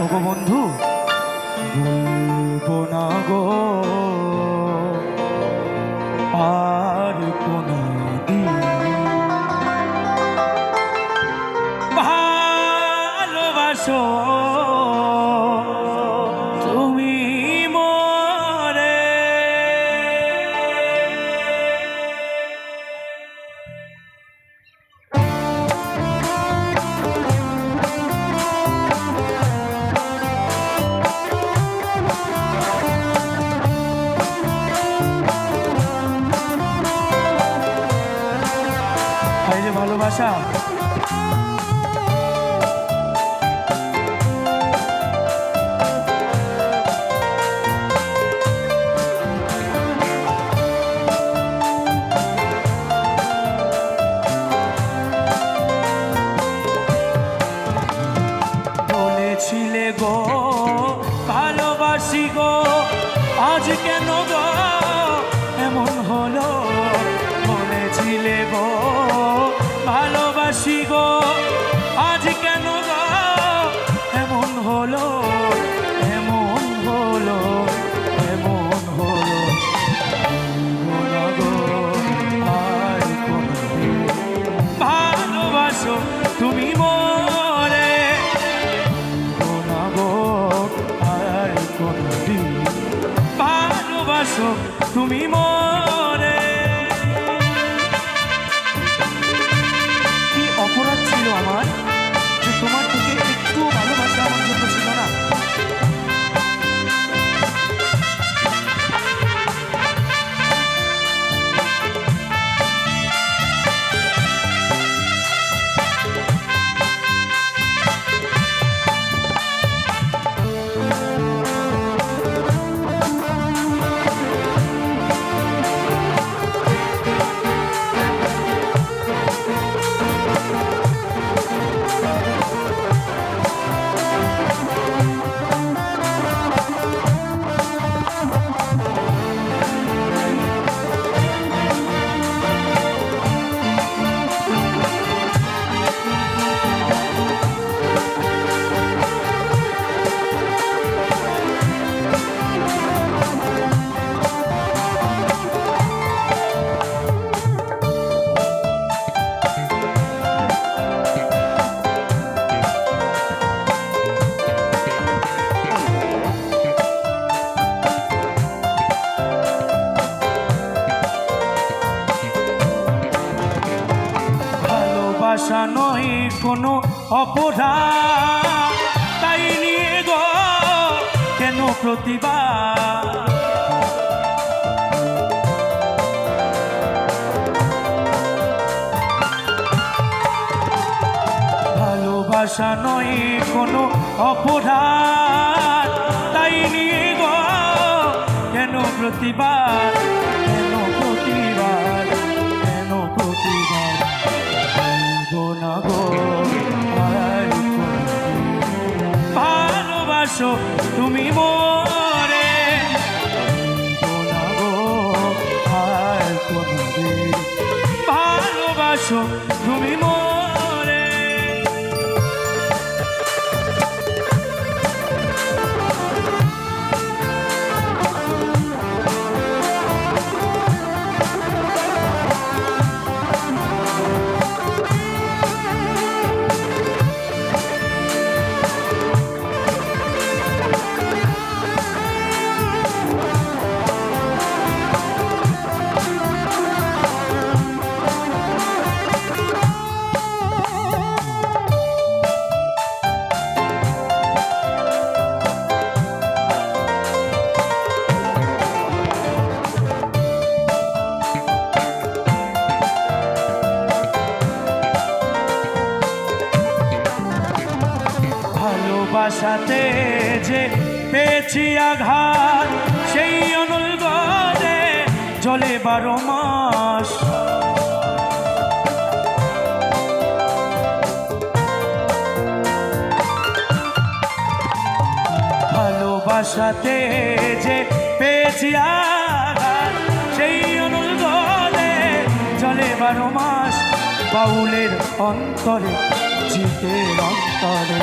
ওগো বন্ধু বলব না গো। আর ভালোবাসো। এই যে ভালোবাসা। বলেছিলে গো ভালোবাসি গো আজ কেন গো এমন হলো? আজ কেন এমন হলো এমন হলো এমন হলো। ভালোবাসো তুমি মরে। আর কোনদিন? ভালোবাসো তুমি মরে। ভালোবাসা নয় কোনো অপরাধ। তাই নিয়ে গো, কেন প্রতিবাদ? ভালোবাসা নয় কোনো অপরাধ। তাই নিয়ে গো, কেন প্রতিবাদ? বলব না গো আর ভালোবাসো তুমি মরে না গো আর। ভালোবাসো ভালোবাসাতে যে পেয়েছি আঘাত, সেই অনুল গদে জলে বারো মাস। ভালোবাসাতে যে পেয়েছি আঘাত, সেই অনুল গদে জলে বারো মাস। বাউলের অন্তরে জিতের অন্তরে।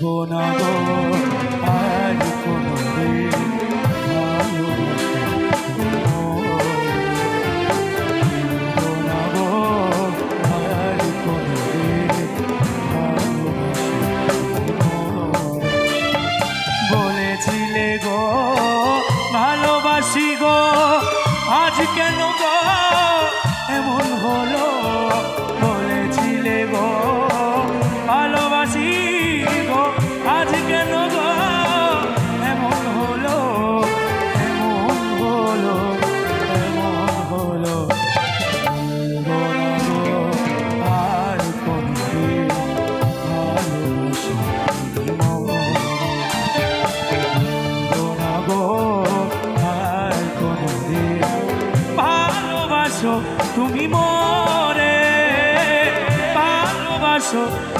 বলব না গো আর কোনো বলেছিলে গো ভালোবাসি গো আজ কেন গো? এমন হলো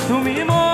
তুমি মরে